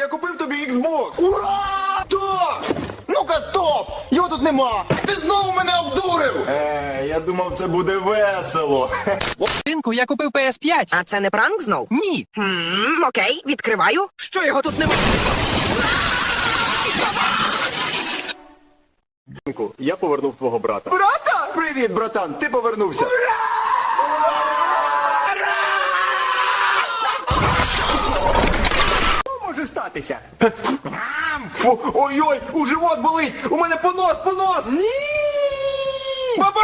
я купив тобі Xbox. Ура! Так! Ну-ка, стоп! Його тут нема! Ти знову мене обдурив! Е, я думав, це буде весело. Синку, я купив PS5. А це не пранк знов? Ні. Хм, окей, відкриваю. Що його тут? Синку, я повернув твого брата. Брата? Привіт, братан, ти повернувся. Що може статися? Фу, ой-ой, у живот болить! У мене понос, понос! Ні! Баба!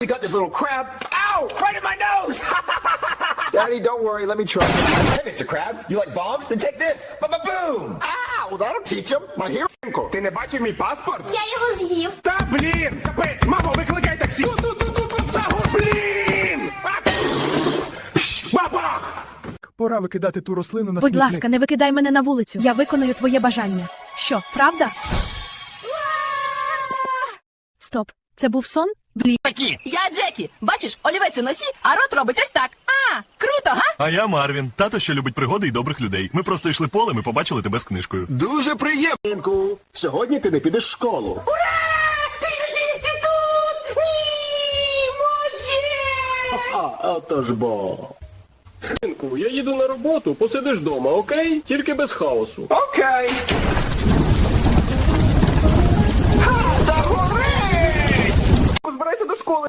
We got this little crab. Ow! Right in my nose! Daddy, don't worry. Let me try. Hey, Mr. Crab, you like bombs? Then take this! Ba-ba-boom! Ow! That'll teach him! My hero... Ти не бачив мій паспорт? Я його з'їв. Та блін! Капець! Мамо, викликай таксі! Тут, тут, тут, тут, тут, загу! Блін! А! Пш, Бабах! Пора викидати ту рослину на Будь смітник. ласка, не викидай мене на вулицю. Я виконую твоє бажання. Що, правда? Стоп, це був сон? Блін. Я Джекі. Бачиш, олівець у носі, а рот робить ось так. А, круто, га? А я Марвін, тато, що любить пригоди і добрих людей. Ми просто йшли полем і побачили тебе з книжкою. Дуже приємно! Сьогодні ти не підеш в школу. А, отож бо. Синку, я їду на роботу, посидиш вдома, окей? Тільки без хаосу. Окей.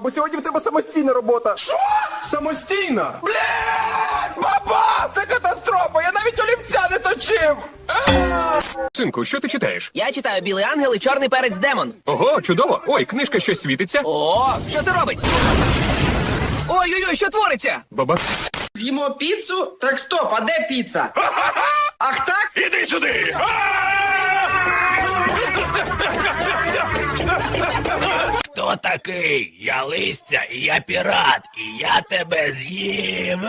Бо сьогодні в тебе самостійна робота. Що? Самостійна? Блядь! Баба! Це катастрофа! Я навіть олівця не точив! Синку, що ти читаєш? Я читаю білий ангел і чорний перець демон. Ого, чудово! Ой, книжка щось світиться. О, що це робить? Ой-ой-ой, що твориться? Баба. З'їмо піцу? Так стоп, а де піца? Ах так? Іди сюди! Хто такий? Я листя, і я пірат, і я тебе з'їм.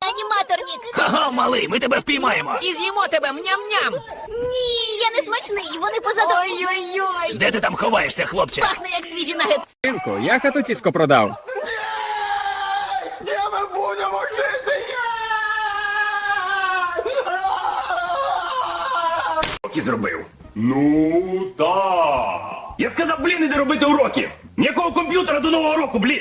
Аніматорнік. Ага, малий, ми тебе впіймаємо. І з'їмо тебе мням-ням. Ні, я не смачний. Вони позаду. Ой-ой-ой. Де ти там ховаєшся, хлопче? Пахне як свіжі нагет. Синку, я хату ціцько продав. Де ми будемо жити? Уроки зробив. Ну та. Я сказав, блін, іди робити уроки! Ніякого комп'ютера до нового року, блін!